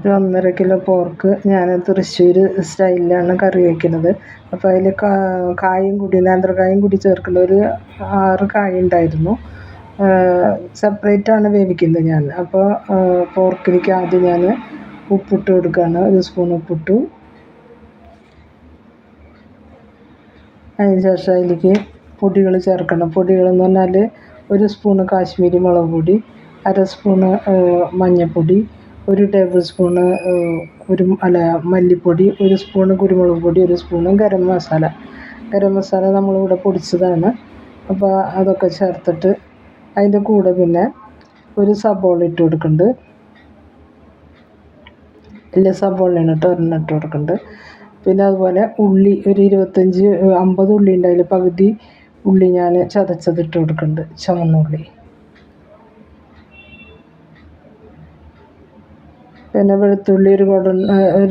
ഒരു ഒന്നര kilo pork ഞാൻ തൃശ്ശൂർ സ്റ്റൈലിലാണ് കറി വയ്ക്കുന്നത് അപ്പോൾ അതിൽ കായും കൂടി നേന്ത്രക്കായും കൂടി ചേർക്കുന്ന ഒരു ആറ് കായ ഉണ്ടായിരുന്നു. സെപ്പറേറ്റാണ് വേവിക്കുന്നത് ഞാൻ. അപ്പോൾ പോർക്കിലേക്ക് ആദ്യം ഞാൻ ഉപ്പിട്ട് കൊടുക്കുകയാണ് ഒരു സ്പൂൺ ഉപ്പിട്ടു. അതിന് ശേഷം അതിലേക്ക് പൊടികൾ ചേർക്കണം. പൊടികളെന്ന് പറഞ്ഞാൽ ഒരു സ്പൂണ് കാശ്മീരി മുളക് പൊടി അര സ്പൂണ് മഞ്ഞൾപ്പൊടി ഒരു ടേബിൾ സ്പൂണ് ഒരു അല്ല മല്ലിപ്പൊടി ഒരു സ്പൂണ് കുരുമുളക് പൊടി ഒരു സ്പൂണ് ഗരം മസാല ഗരം മസാല നമ്മളിവിടെ പൊടിച്ചതാണ്. അപ്പോൾ അതൊക്കെ ചേർത്തിട്ട് അതിന്റെ കൂടെ പിന്നെ ഒരു സബോള ഇട്ട് കൊടുക്കുന്നുണ്ട് ഇല്ല സബോളയാണ് കേട്ടോ ഒരെണ്ണം ഇട്ട് കൊടുക്കുന്നുണ്ട് പിന്നെ അതുപോലെ ഉള്ളി ഒരു ഇരുപത്തഞ്ച് അമ്പത് ഉള്ളി ഉണ്ട് അതിൽ പകുതി ഉള്ളി ഞാൻ ചതച്ചതിട്ട് കൊടുക്കുന്നുണ്ട് ചുവന്നുള്ളി. പിന്നെ വെളുത്തുള്ളി ഒരു കുടം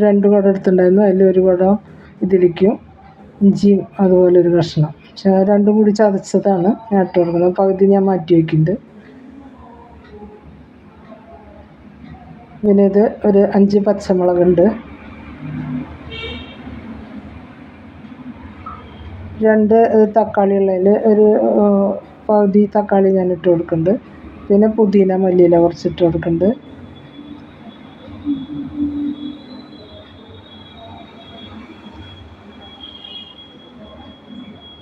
രണ്ട് കുടം എടുത്തിട്ടുണ്ടായിരുന്നു. അതിൽ ഒരു കുടം ഇതിലേക്കും ഇഞ്ചിയും അതുപോലെ ഒരു കഷ്ണം. രണ്ടും കൂടി ചതച്ചതാണ് ഞാൻ ഇട്ട് കൊടുക്കുന്നത്. പകുതി ഞാൻ മാറ്റി വയ്ക്കുന്നുണ്ട് പിന്നെ ഇത് ഒരു അഞ്ച് പച്ചമുളകുണ്ട്. രണ്ട് തക്കാളി ഉള്ളതിൽ ഒരു പകുതി തക്കാളി ഞാൻ ഇട്ട് കൊടുക്കുന്നുണ്ട്. പിന്നെ പുതിന മല്ലിയില കുറച്ച് ഇട്ട് കൊടുക്കുന്നുണ്ട്.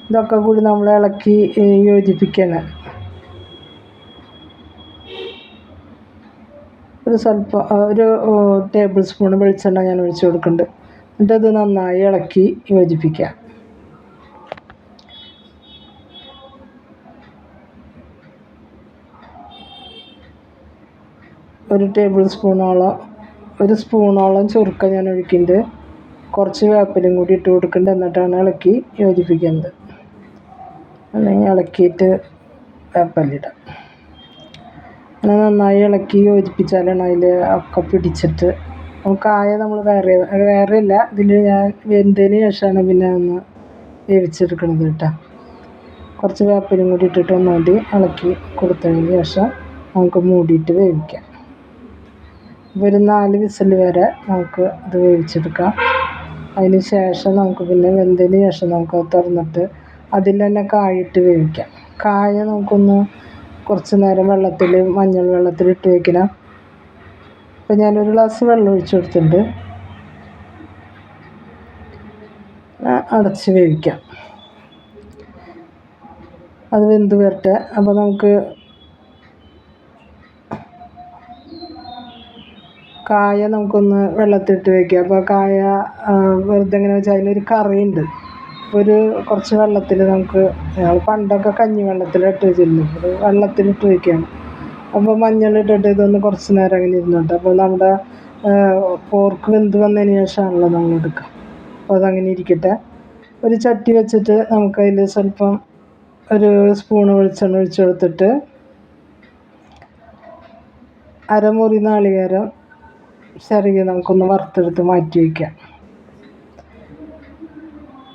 ഇതൊക്കെ കൂടി നമ്മൾ ഇളക്കി യോജിപ്പിക്കണം. ഒരു സ്വല്പം ഒരു ടേബിൾ സ്പൂൺ വെളിച്ചെണ്ണ ഞാൻ ഒഴിച്ചു കൊടുക്കുന്നുണ്ട്. എന്നിട്ട് അത് നന്നായി ഇളക്കി യോജിപ്പിക്കാം. ഒരു ടേബിൾ സ്പൂണോളം ഒരു സ്പൂണോളം ചുരുക്ക ഞാൻ ഒഴിക്കുന്നുണ്ട്. കുറച്ച് വേപ്പിലും കൂടി ഇട്ട് കൊടുക്കുന്നുണ്ട്. എന്നിട്ടാണ് ഇളക്കി യോജിപ്പിക്കുന്നത്. അല്ലെങ്കിൽ ഇളക്കിയിട്ട് വേപ്പല്ലിടാം അങ്ങനെ നന്നായി ഇളക്കി യോജിപ്പിച്ചാലാണ് അതിൽ ഒക്കെ പിടിച്ചിട്ട്. കായ നമ്മൾ വേറെ വേറെ ഇല്ല. ഇതിൽ ഞാൻ വെന്തതിന് ശേഷമാണ് പിന്നെ ഒന്ന് വേവിച്ചെടുക്കുന്നത് കേട്ടോ. കുറച്ച് വേപ്പിലും കൂടി ഇട്ടിട്ട് ഒന്നുകൂടി ഇളക്കി കൊടുത്തതിന് ശേഷം നമുക്ക് മൂടിയിട്ട് വേവിക്കാം. ഒരു നാല് വിസിൽ വരെ നമുക്ക് ഇത് വേവിച്ചെടുക്കാം. അതിന് ശേഷം നമുക്ക് പിന്നെ വെന്തതിന് ശേഷം നമുക്ക് തുറന്നിട്ട് അതിൽ തന്നെ കായിട്ട് വേവിക്കാം. കായ നമുക്കൊന്ന് കുറച്ച് നേരം വെള്ളത്തിൽ മഞ്ഞൾ വെള്ളത്തിൽ ഇട്ട് വയ്ക്കണം അപ്പോൾ ഞാനൊരു ഗ്ലാസ് വെള്ളം ഒഴിച്ച് കൊടുത്തിട്ടുണ്ട്. അടച്ച് വേവിക്കാം. അത് വെന്ത് വരട്ടെ. അപ്പോൾ നമുക്ക് കായ നമുക്കൊന്ന് വെള്ളത്തിട്ട് വയ്ക്കാം അപ്പോൾ കായ വെറുതെ എങ്ങനെ വെച്ചാൽ കറി കറിയുണ്ട്. ഒരു കുറച്ച് വെള്ളത്തിൽ നമുക്ക് ഞങ്ങൾ പണ്ടൊക്കെ കഞ്ഞി വെള്ളത്തിലിട്ട് വെച്ചിരുന്നു. ഇത് വെള്ളത്തിലിട്ട് വയ്ക്കുകയാണ് അപ്പോൾ മഞ്ഞൾ മഞ്ഞളിട്ടിട്ട് ഇതൊന്ന് കുറച്ച് നേരം അങ്ങനെ ഇരുന്നോട്ടെ അപ്പോൾ നമ്മുടെ പോർക്ക് വെന്ത് വന്നതിന് ശേഷമാണല്ലോ നമ്മൾ എടുക്കുക. അപ്പോൾ അതങ്ങനെ ഇരിക്കട്ടെ. ഒരു ചട്ടി വെച്ചിട്ട് നമുക്കതിൽ സ്വല്പം ഒരു സ്പൂണ് വെളിച്ചെണ്ണ ഒഴിച്ച് കൊടുത്തിട്ട് അരമുറി നാളികേരം ചെറിയ നമുക്കൊന്ന് വറുത്തെടുത്ത് മാറ്റി വയ്ക്കാം.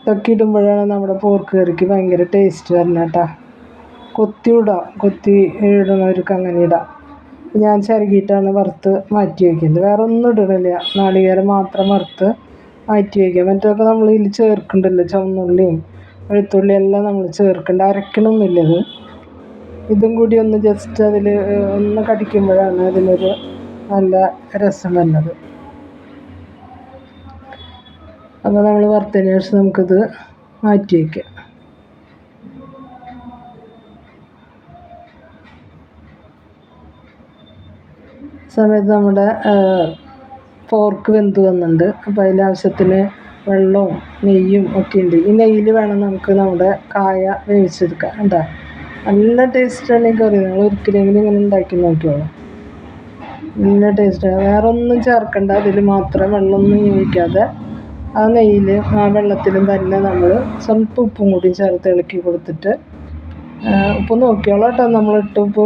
ഇതൊക്കെ ഇടുമ്പോഴാണ് നമ്മുടെ പോർക്ക് കറിക്ക് ഭയങ്കര ടേസ്റ്റ് വരുന്നത് കേട്ടോ കൊത്തി ഇടാം. കൊത്തി ഇടുന്നവർക്ക് അങ്ങനെ ഇടാം. ഞാൻ ചിരകിയിട്ടാണ് വറുത്ത് മാറ്റി വയ്ക്കുന്നത് വേറെ ഒന്നും ഇടണില്ല. നാളികേരം മാത്രം വറുത്ത് മാറ്റി വയ്ക്കുക മറ്റൊക്കെ നമ്മൾ ഇതിൽ ചേർക്കണ്ടല്ലോ? ചുവന്നുള്ളിയും വെളുത്തുള്ളി എല്ലാം നമ്മൾ ചേർക്കേണ്ട. അരക്കണമൊന്നുമില്ല ഇത്. ഇതും കൂടി ഒന്ന് ജസ്റ്റ് അതിൽ ഒന്ന് കടിക്കുമ്പോഴാണ് അതിനൊരു നല്ല രസം വരുന്നത് അപ്പോൾ നമ്മൾ വറുത്തതിന് ശേഷം നമുക്കിത് മാറ്റി വയ്ക്കാം സമയത്ത് നമ്മുടെ ഫോർക്ക് വെന്ത് വന്നിട്ടുണ്ട്. അപ്പോൾ അതിലാവശ്യത്തിന് വെള്ളവും നെയ്യും ഒക്കെ ഉണ്ട്. ഈ നെയ്യിൽ വേണം നമുക്ക് നമ്മുടെ കായ വേവിച്ചെടുക്കാം എന്താ നല്ല ടേസ്റ്റാണ് ഈ കറി. നിങ്ങൾ ഒരിക്കലെങ്കിലും ഇങ്ങനെ ഉണ്ടാക്കി നോക്കിയോളൂ നല്ല ടേസ്റ്റാണ് വേറെ ഒന്നും ചേർക്കണ്ട. അതിൽ മാത്രം വെള്ളമൊന്നും ഒഴിക്കാതെ ആ നെയ്യിൽ ആ വെള്ളത്തിലും തന്നെ നമ്മൾ സ്വല്പം ഉപ്പും കൂടി ചേർത്ത് ഇളക്കി കൊടുത്തിട്ട് ഉപ്പ് നോക്കിയോളാം കേട്ടോ. നമ്മൾ ഇട്ട് ഉപ്പ്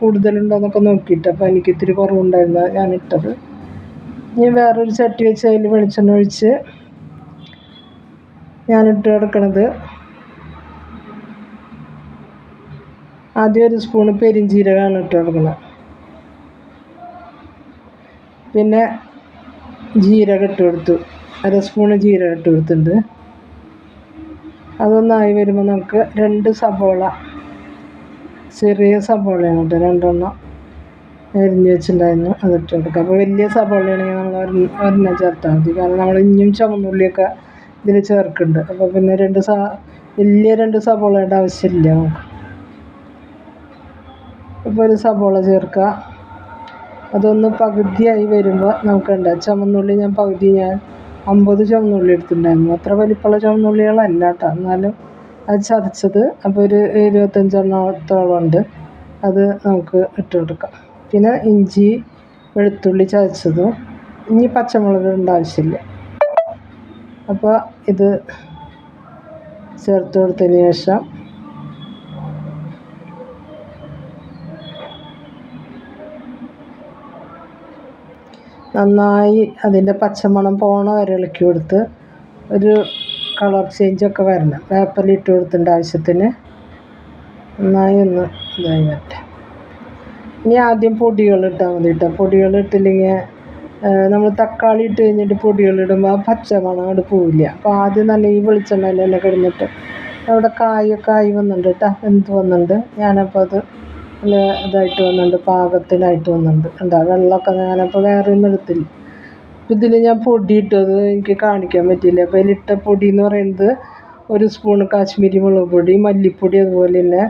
കൂടുതലുണ്ടോയെന്നൊക്കെ നോക്കിയിട്ട്. അപ്പോൾ എനിക്ക് ഇത്തിരി കുറവുണ്ടായിരുന്നു ഞാൻ ഇട്ടത്. ഇനി വേറൊരു ചട്ടി വെച്ച് അതിൽ വെളിച്ചെണ്ണ ഒഴിച്ച് ഞാനിട്ട് കിടക്കണത് ആദ്യം ഒരു സ്പൂണ് പെരിഞ്ചീരകമാണ് ഇട്ട് കൊടുക്കുന്നത് പിന്നെ ജീരകം ഇട്ട് കൊടുത്തു. അര സ്പൂണ് ജീരകം ഇട്ട് കൊടുത്തിട്ടുണ്ട്. അതൊന്നായി വരുമ്പോൾ നമുക്ക് രണ്ട് സബോള ചെറിയ സബോളയാണ് കേട്ടോ. രണ്ടെണ്ണം അരിഞ്ഞ് വെച്ചിട്ടുണ്ടായിരുന്നു അതിട്ട് കൊടുക്കുക അപ്പോൾ വലിയ സബോളയാണെങ്കിൽ നമ്മൾ ഒരെണ്ണം ചേർത്താൽ മതി. കാരണം നമ്മൾ ഇഞ്ഞും ചുമന്നുള്ളിയൊക്കെ ഇതിൽ ചേർക്കുന്നുണ്ട്. അപ്പോൾ പിന്നെ രണ്ട് സ വലിയ രണ്ട് സബോളയുടെ ആവശ്യമില്ല നമുക്ക്. ഇപ്പോൾ ഒരു സബോള ചേർക്കുക അതൊന്ന് പകുതിയായി വരുമ്പോൾ നമുക്ക് ഉണ്ടാകും ചുമന്നുള്ളി ഞാൻ പകുതി ഞാൻ അമ്പത് ചുവന്നുള്ളി എടുത്തിട്ടുണ്ടായിരുന്നു. അത്ര വലിപ്പമുള്ള ചുവന്നുള്ളികളല്ല കേട്ടോ എന്നാലും അത് ചതച്ചത് അപ്പോൾ ഒരു ഇരുപത്തഞ്ചെണ്ണത്തോളം ഉണ്ട് അത് നമുക്ക് ഇട്ട് കൊടുക്കാം. പിന്നെ ഇഞ്ചി വെളുത്തുള്ളി ചതച്ചതും. ഇനി പച്ചമുളക് ഇടേണ്ട ആവശ്യമില്ല. അപ്പോൾ ഇത് ചേർത്ത് കൊടുത്തതിന് ശേഷം നന്നായി അതിന്റെ പച്ചമണം പോണ വരെ ഇളക്കി കൊടുത്ത് ഒരു കളർ ചേഞ്ചൊക്കെ വരണം. വേപ്പിലിട്ട് കൊടുത്തിന്റെ ആവശ്യത്തിന്. നന്നായി ഒന്ന് ഇതായി വരട്ടെ. ഇനി ആദ്യം പൊടികൾ ഇട്ടാൽ മതി കേട്ടോ. പൊടികൾ ഇട്ടില്ലെങ്കിൽ നമ്മൾ തക്കാളി ഇട്ട് കഴിഞ്ഞിട്ട് പൊടികൾ ഇടുമ്പോൾ ആ പച്ചമണം അങ്ങോട്ട് പോവില്ല. അപ്പോൾ ആദ്യം നല്ല ഈ വെളിച്ചെണ്ണയിലെല്ലാം കിടന്നിട്ട്. അവിടെ കായൊക്കെ ആയി വന്നിട്ടുണ്ട് കേട്ടോ. എന്ത് വന്നിട്ടുണ്ട്? ഞാനപ്പോൾ അത് ഇതായിട്ട് വന്നിട്ടുണ്ട് പാകത്തിനായിട്ട് വന്നിട്ടുണ്ട്. എന്താ വെള്ളമൊക്കെ ഞാനപ്പോൾ വേറെ ഒന്നും എടുത്തില്ല. ഇതിൽ ഞാൻ പൊടി ഇട്ടത് എനിക്ക് കാണിക്കാൻ പറ്റിയില്ല. അപ്പോൾ അതിലിട്ട പൊടി എന്ന് പറയുന്നത് ഒരു സ്പൂൺ കാശ്മീരി മുളക് പൊടി മല്ലിപ്പൊടി അതുപോലെ തന്നെ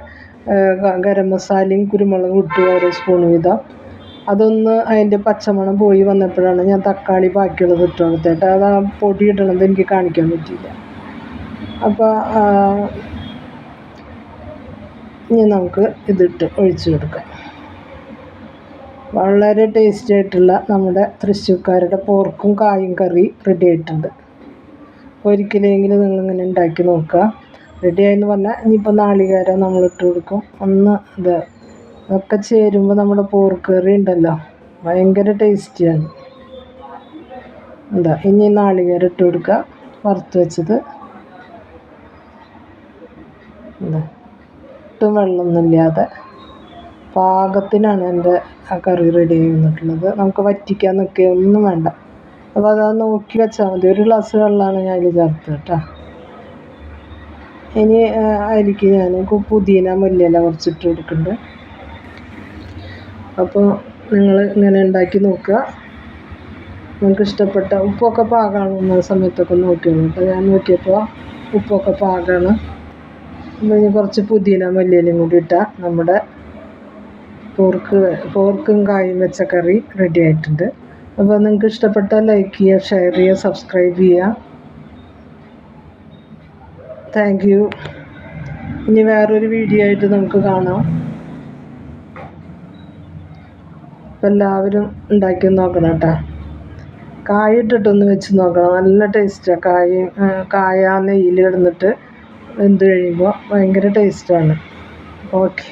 ഗരം മസാലയും കുരുമുളകും ഇട്ടു ഓരോ സ്പൂൺ വീതം. അതൊന്ന് അതിന്റെ പച്ചമണം പോയി വന്നപ്പോഴാണ് ഞാൻ തക്കാളി ബാക്കിയുള്ളത് ഇട്ട് കേട്ടോ അത് ആ പൊടി ഇടണത് എനിക്ക് കാണിക്കാൻ പറ്റിയില്ല. അപ്പോൾ ഇനി നമുക്ക് ഇതിട്ട് ഒഴിച്ചു കൊടുക്കാം. വളരെ ടേസ്റ്റി ആയിട്ടുള്ള നമ്മുടെ തൃശ്ശൂർക്കാരുടെ പോർക്കും കായും കറി റെഡി ആയിട്ടുണ്ട്. ഒരിക്കലെങ്കിലും നിങ്ങളിങ്ങനെ ഉണ്ടാക്കി നോക്കുക. റെഡി ആയെന്ന് പറഞ്ഞാൽ ഇനിയിപ്പോൾ നാളികേരം നമ്മൾ ഇട്ട് കൊടുക്കും. ഒന്ന് ഇത് ഇതൊക്കെ ചേരുമ്പോൾ നമ്മുടെ പോർക്ക് കറി ഉണ്ടല്ലോ. ഭയങ്കര ടേസ്റ്റിയാണ് എന്താ ഇനി നാളികേരം ഇട്ട് കൊടുക്കുക. വറുത്ത് വെച്ചത്. എന്താ ഒട്ടും വെള്ളമൊന്നുമില്ലാതെ പാകത്തിനാണ് എന്റെ ആ കറി റെഡി ചെയ്യുന്നിട്ടുള്ളത് നമുക്ക് വറ്റിക്കാൻ നിൽക്കുക ഒന്നും വേണ്ട. അപ്പോൾ അത് നോക്കി വെച്ചാൽ മതി. ഒരു ഗ്ലാസ് വെള്ളമാണ് ഞാൻ അതിൽ ചേർത്തത് കേട്ടോ. ഇനി അതിലേക്ക് ഞാൻ പുതിന മല്ലിയെല്ലാം കുറച്ചിട്ട് കൊടുക്കുന്നുണ്ട് അപ്പോൾ നിങ്ങൾ ഇങ്ങനെ ഉണ്ടാക്കി നോക്കുക. നിങ്ങൾക്ക് ഇഷ്ടപ്പെട്ട ഉപ്പൊക്കെ പാകമാകുന്ന സമയത്തൊക്കെ നോക്കിയോളൂ അപ്പോൾ ഞാൻ നോക്കിയപ്പോൾ ഉപ്പൊക്കെ പാകമാണ് പിന്നെ കുറച്ച് പുതിന മല്ലിയിലയും കൂടി ഇട്ട. നമ്മുടെ പോർക്ക് പോർക്കും കായും വെച്ച കറി റെഡി ആയിട്ടുണ്ട്. അപ്പോൾ നിങ്ങൾക്ക് ഇഷ്ടപ്പെട്ടാൽ ലൈക്ക് ചെയ്യുക ഷെയർ ചെയ്യുക സബ്സ്ക്രൈബ് ചെയ്യുക. താങ്ക് യു ഇനി വേറൊരു വീഡിയോ ആയിട്ട് നമുക്ക് കാണാം. അപ്പം എല്ലാവരും ഉണ്ടാക്കി നോക്കണം കേട്ടോ. കായ ഇട്ടിട്ടൊന്ന് വെച്ച് നോക്കണം. നല്ല ടേസ്റ്റാണ് കായ കായ നെയ്യിൽ കിടന്നിട്ട്. വെന്ത് കഴിയുമ്പോൾ ഭയങ്കര ടേസ്റ്റാണ് ഓക്കെ